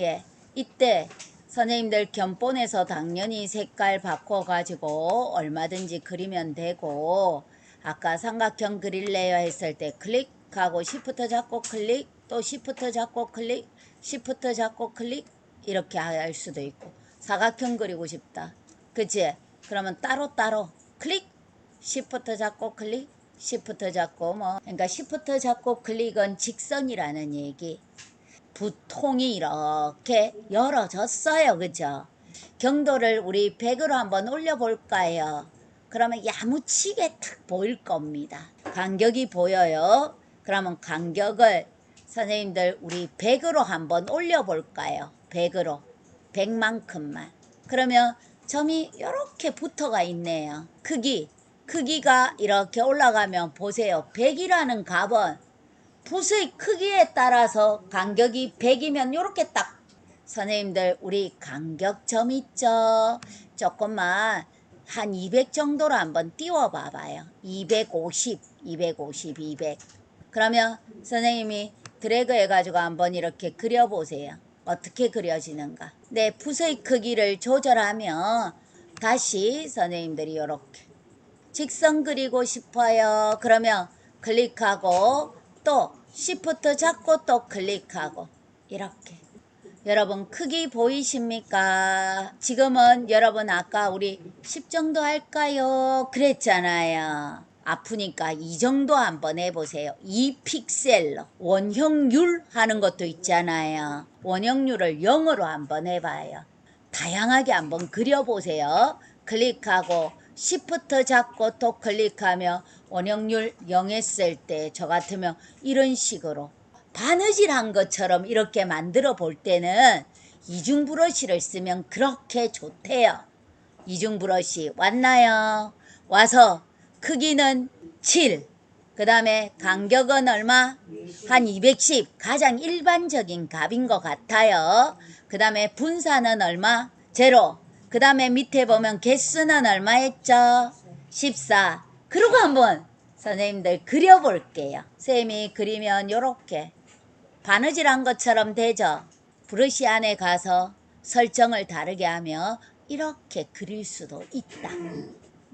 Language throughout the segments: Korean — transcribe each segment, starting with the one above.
예, 이때 선생님들 견본에서 당연히 색깔 바꿔가지고 얼마든지 그리면 되고 아까 삼각형 그릴래요 했을 때 클릭하고 시프트 잡고 클릭 또 시프트 잡고 클릭 시프트 잡고 클릭 이렇게 할 수도 있고. 사각형 그리고 싶다. 그치? 그러면 따로따로 클릭 시프트 잡고 클릭 시프트 잡고 뭐. 그러니까 시프트 잡고 클릭은 직선이라는 얘기 부통이 이렇게 열어졌어요. 그죠? 경도를 우리 100으로 한번 올려볼까요? 그러면 야무치게 탁 보일 겁니다. 간격이 보여요. 그러면 간격을 선생님들 우리 100으로 한번 올려볼까요? 100으로. 100만큼만. 그러면 점이 이렇게 붙어가 있네요. 크기. 크기가 이렇게 올라가면 보세요. 100이라는 값은 붓의 크기에 따라서 간격이 100이면 이렇게 딱. 선생님들 우리 간격점 있죠? 조금만 한 200 정도로 한번 띄워 봐봐요. 250 250 200 그러면 선생님이 드래그 해가지고 한번 이렇게 그려보세요. 어떻게 그려지는가. 네 붓의 크기를 조절하면 다시 선생님들이 이렇게 직선 그리고 싶어요. 그러면 클릭하고 또 시프트 잡고 또 클릭하고 이렇게. 여러분 크기 보이십니까? 지금은 여러분 아까 우리 10 정도 할까요? 그랬잖아요. 아프니까 이 정도 한번 해보세요. 2픽셀로 원형률 하는 것도 있잖아요. 원형률을 0으로 한번 해봐요. 다양하게 한번 그려보세요. 클릭하고 시프트 잡고 또 클릭하며 원형률 0 했을 때 저 같으면 이런 식으로 바느질한 것처럼 이렇게 만들어 볼 때는 이중 브러쉬를 쓰면 그렇게 좋대요. 이중 브러쉬 왔나요? 와서 크기는 7. 그 다음에 간격은 얼마? 한 210. 가장 일반적인 값인 것 같아요. 그 다음에 분사는 얼마? 제로. 그 다음에 밑에 보면 개수는 얼마 했죠? 14. 그리고 한번 선생님들 그려볼게요. 쌤이 그리면 요렇게 바느질한 것처럼 되죠? 브러쉬 안에 가서 설정을 다르게 하며 이렇게 그릴 수도 있다.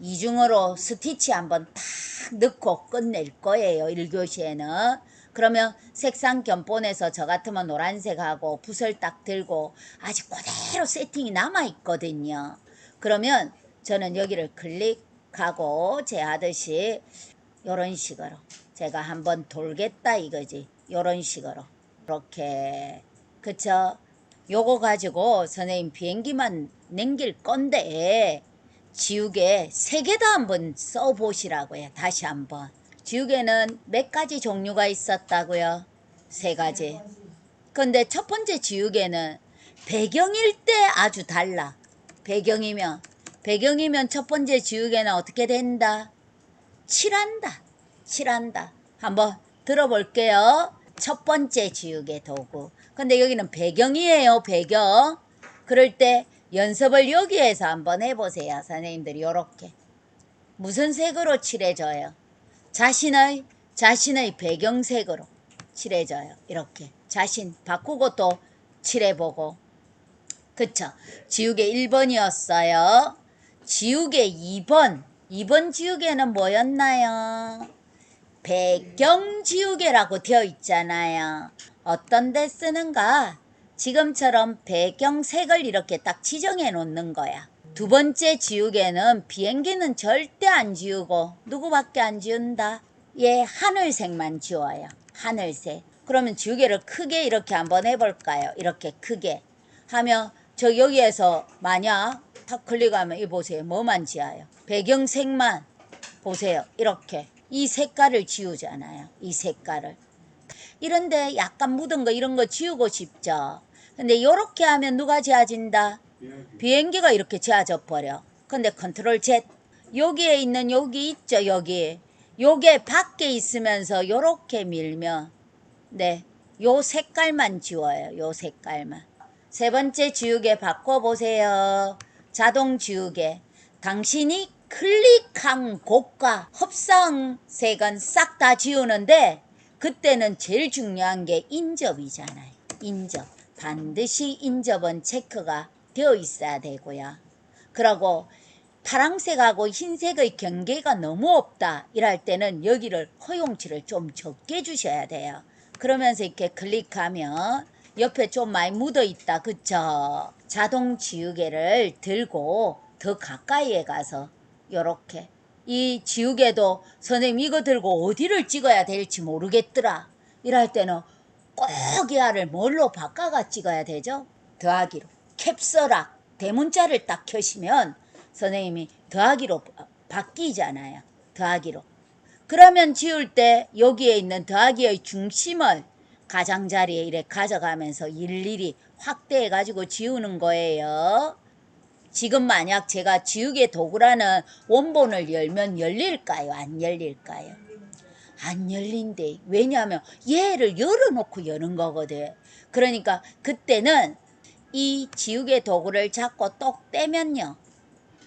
이중으로 스티치 한번 탁 넣고 끝낼 거예요. 1교시에는. 그러면 색상 견본에서 저 같으면 노란색하고 붓을 딱 들고 아직 그대로 세팅이 남아 있거든요. 그러면 저는 여기를 클릭 하고 제 하듯이 이런 식으로 제가 한번 돌겠다 이거지. 이런 식으로. 이렇게 그쵸? 요거 가지고 선생님 비행기만 냉길 건데 지우개 세 개 다 한번 써보시라고요. 다시 한번. 지우개는 몇 가지 종류가 있었다고요? 세 가지. 근데 첫 번째 지우개는 배경일 때 아주 달라. 배경이면 배경이면 첫 번째 지우개는 어떻게 된다? 칠한다. 칠한다. 한번 들어볼게요. 첫 번째 지우개 도구. 근데 여기는 배경이에요. 배경. 그럴 때 연습을 여기에서 한번 해보세요. 선생님들이 요렇게. 무슨 색으로 칠해줘요? 자신의 자신의 배경색으로 칠해줘요. 이렇게 자신 바꾸고 또 칠해보고 그쵸? 지우개 1번이었어요. 지우개 2번 2번 지우개는 뭐였나요? 배경 지우개라고 되어 있잖아요. 어떤 데 쓰는가? 지금처럼 배경색을 이렇게 딱 지정해 놓는 거야. 두 번째 지우개는 비행기는 절대 안 지우고 누구밖에 안 지운다? 얘 하늘색만 지워요. 하늘색. 그러면 지우개를 크게 이렇게 한번 해볼까요? 이렇게 크게 하면 저 여기에서 만약 탁 클릭하면 이 보세요. 뭐만 지어요? 배경색만 보세요. 이렇게 이 색깔을 지우잖아요. 이 색깔을. 이런데 약간 묻은 거 이런 거 지우고 싶죠. 근데 요렇게 하면 누가 지어진다? 비행기 가 이렇게 지어져 버려. 근데 컨트롤 Z 여기에 있는 여기 있죠 여기 요게 밖에 있으면서 요렇게 밀면 네 요 색깔만 지워요 요 색깔만 세 번째 지우개 바꿔보세요 자동 지우개 당신이 클릭한 곳과 흡사한 색은 싹 다 지우는데 그때는 제일 중요한 게 인접이잖아요 인접 반드시 인접은 체크가 되어 있어야 되고요. 그러고 파랑색하고 흰색의 경계가 너무 없다 이럴 때는 여기를 허용치를 좀 적게 주셔야 돼요. 그러면서 이렇게 클릭하면 옆에 좀 많이 묻어 있다 그쵸? 자동 지우개를 들고 더 가까이에 가서 요렇게 이 지우개도 선생님 이거 들고 어디를 찍어야 될지 모르겠더라 이럴 때는 꼭 이하를 뭘로 바꿔가 찍어야 되죠? 더하기로 캡서락 대문자를 딱 켜시면 선생님이 더하기로 바- 바뀌잖아요. 더하기로. 그러면 지울 때 여기에 있는 더하기의 중심을 가장자리에 이렇게 가져가면서 일일이 확대해 가지고 지우는 거예요. 지금 만약 제가 지우개 도구라는 원본을 열면 열릴까요? 안 열릴까요? 안 열린대. 왜냐하면 얘를 열어놓고 여는 거거든. 그러니까 그때는 이 지우개 도구를 잡고 똑 떼면요.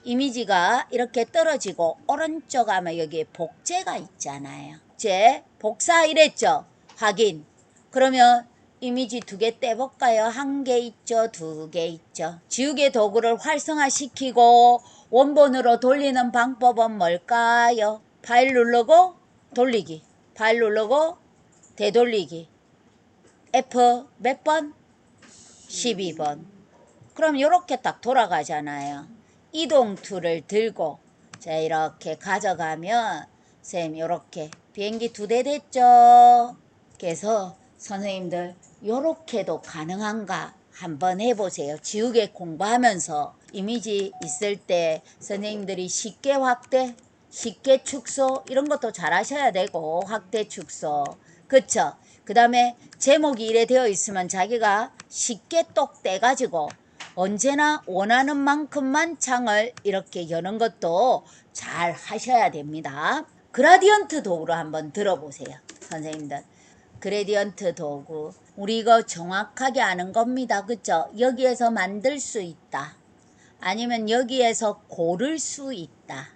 이미지가 이렇게 떨어지고 오른쪽 하면 여기에 복제가 있잖아요. 제 복사 이랬죠. 확인. 그러면 이미지 두 개 떼볼까요? 한 개 있죠. 두 개 있죠. 지우개 도구를 활성화시키고 원본으로 돌리는 방법은 뭘까요? 파일 누르고 돌리기. 파일 누르고 되돌리기. F 몇 번? 12번. 그럼 이렇게 딱 돌아가잖아요. 이동 툴을 들고 자 이렇게 가져가면 쌤 이렇게 비행기 두 대 됐죠. 그래서 선생님들 요렇게도 가능한가 한번 해보세요. 지우개 공부하면서 이미지 있을 때 선생님들이 쉽게 확대, 쉽게 축소 이런 것도 잘 하셔야 되고 확대 축소 그쵸? 그 다음에 제목이 이래 되어 있으면 자기가 쉽게 똑 떼가지고 언제나 원하는 만큼만 창을 이렇게 여는 것도 잘 하셔야 됩니다. 그라디언트 도구로 한번 들어보세요. 선생님들. 그레디언트 도구. 우리 이거 정확하게 아는 겁니다. 그쵸? 여기에서 만들 수 있다. 아니면 여기에서 고를 수 있다.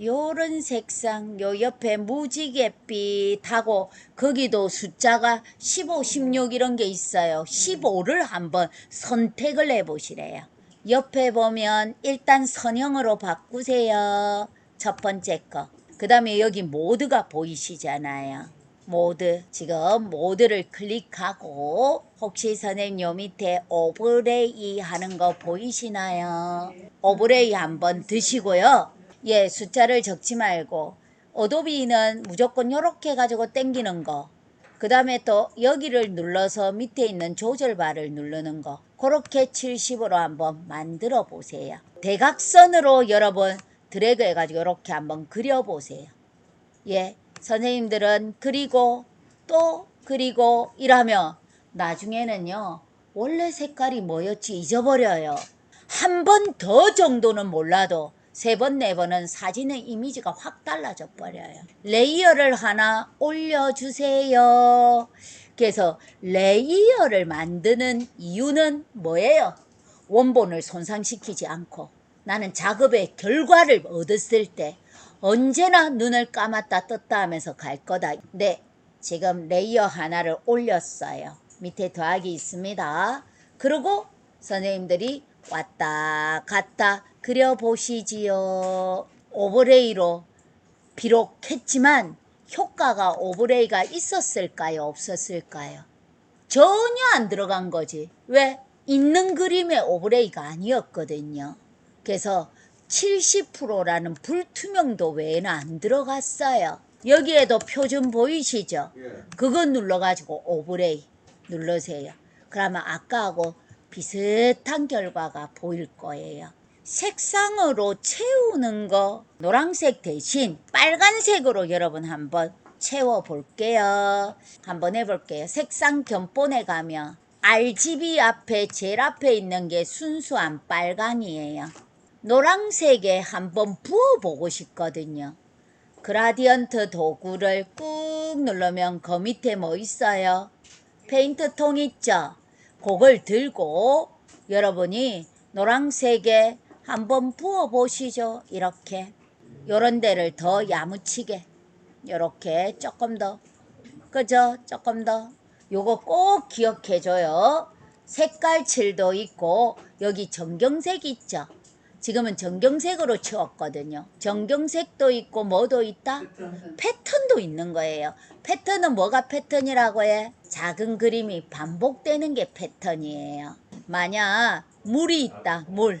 요런 색상, 요 옆에 무지갯빛 하고 거기도 숫자가 15, 16 이런 게 있어요. 15를 한번 선택을 해 보시래요. 옆에 보면 일단 선형으로 바꾸세요. 첫 번째 거. 그 다음에 여기 모드가 보이시잖아요. 모드. 지금 모드를 클릭하고 혹시 선생님 요 밑에 오브레이 하는 거 보이시나요? 오브레이 한번 드시고요. 예, 숫자를 적지 말고 어도비는 무조건 요렇게 가지고 땡기는 거. 그 다음에 또 여기를 눌러서 밑에 있는 조절바를 누르는 거. 그렇게 70으로 한번 만들어 보세요. 대각선으로 여러분 드래그 해가지고 이렇게 한번 그려보세요. 예, 선생님들은 그리고 또 그리고 이라면 나중에는요 원래 색깔이 뭐였지 잊어버려요. 한 번 더 정도는 몰라도 세 번, 네 번은 사진의 이미지가 확 달라져 버려요. 레이어를 하나 올려주세요. 그래서 레이어를 만드는 이유는 뭐예요? 원본을 손상시키지 않고 나는 작업의 결과를 얻었을 때 언제나 눈을 감았다 떴다 하면서 갈 거다. 네, 지금 레이어 하나를 올렸어요. 밑에 더하기 있습니다. 그리고 선생님들이 왔다 갔다 그려보시지요. 오버레이로 비록 했지만 효과가 오버레이가 있었을까요? 없었을까요? 전혀 안 들어간 거지. 왜? 있는 그림의 오브레이가 아니었거든요. 그래서 70%라는 불투명도 외에는 안 들어갔어요. 여기에도 표준 보이시죠? 예. 그거 눌러가지고 오브레이 눌러세요. 그러면 아까하고 비슷한 결과가 보일 거예요. 색상으로 채우는 거 노란색 대신 빨간색으로 여러분 한번 채워 볼게요. 한번 해볼게요. 색상 견본에 가면 RGB 앞에 제일 앞에 있는 게 순수한 빨강이에요. 노란색에 한번 부어보고 싶거든요. 그라디언트 도구를 꾹 누르면 그 밑에 뭐 있어요? 페인트 통 있죠? 그걸 들고 여러분이 노란색에 한번 부어 보시죠. 이렇게. 요런 데를 더 야무치게. 요렇게 조금 더. 그죠? 조금 더. 요거 꼭 기억해 줘요. 색깔 칠도 있고 여기 정경색 있죠. 지금은 정경색으로 치웠거든요. 정경색도 있고 뭐도 있다? 패턴도 있는 거예요. 패턴은 뭐가 패턴이라고 해? 작은 그림이 반복되는 게 패턴이에요. 만약 물이 있다. 물.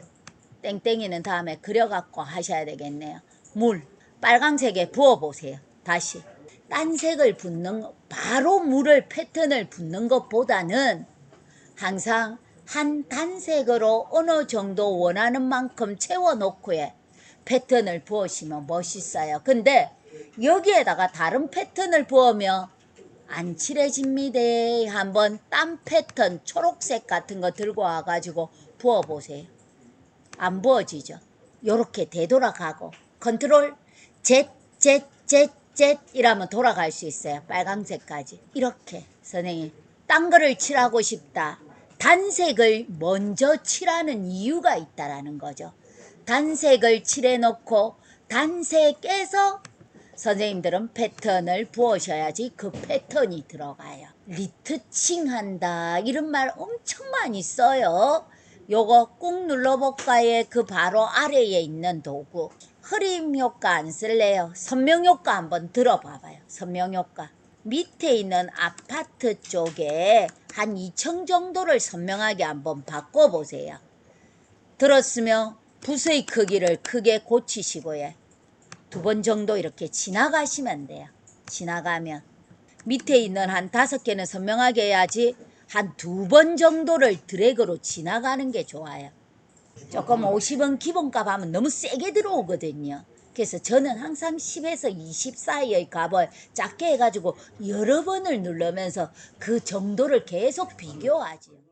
땡땡이는 다음에 그려갖고 하셔야 되겠네요. 물. 빨강색에 부어보세요. 다시. 딴 색을 붓는, 거- 바로 물을 패턴을 붓는 것보다는 항상 한 단색으로 어느 정도 원하는 만큼 채워놓고 에 패턴을 부으시면 멋있어요. 근데 여기에다가 다른 패턴을 부으면 안 칠해집니다. 한번 딴 패턴 초록색 같은 거 들고 와가지고 부어보세요. 안 부어지죠. 요렇게 되돌아가고 컨트롤 Z Z Z Z 이라면 돌아갈 수 있어요. 빨강색까지. 이렇게 선생님 딴 거를 칠하고 싶다. 단색을 먼저 칠하는 이유가 있다라는 거죠. 단색을 칠해놓고 단색에서 선생님들은 패턴을 부으셔야지 그 패턴이 들어가요. 리트칭 한다 이런 말 엄청 많이 써요. 요거 꾹 눌러볼까에 그 바로 아래에 있는 도구. 흐림 효과 안 쓸래요. 선명 효과 한번 들어봐봐요. 선명 효과. 밑에 있는 아파트 쪽에 한 2층 정도를 선명하게 한번 바꿔보세요. 들었으면 붓의 크기를 크게 고치시고요. 두 번 정도 이렇게 지나가시면 돼요. 지나가면 밑에 있는 한 다섯 개는 선명하게 해야지 한 두 번 정도를 드래그로 지나가는 게 좋아요. 조금 50원 기본값 하면 너무 세게 들어오거든요. 그래서 저는 항상 10에서 20 사이의 값을 작게 해가지고 여러 번을 누르면서 그 정도를 계속 비교하지요.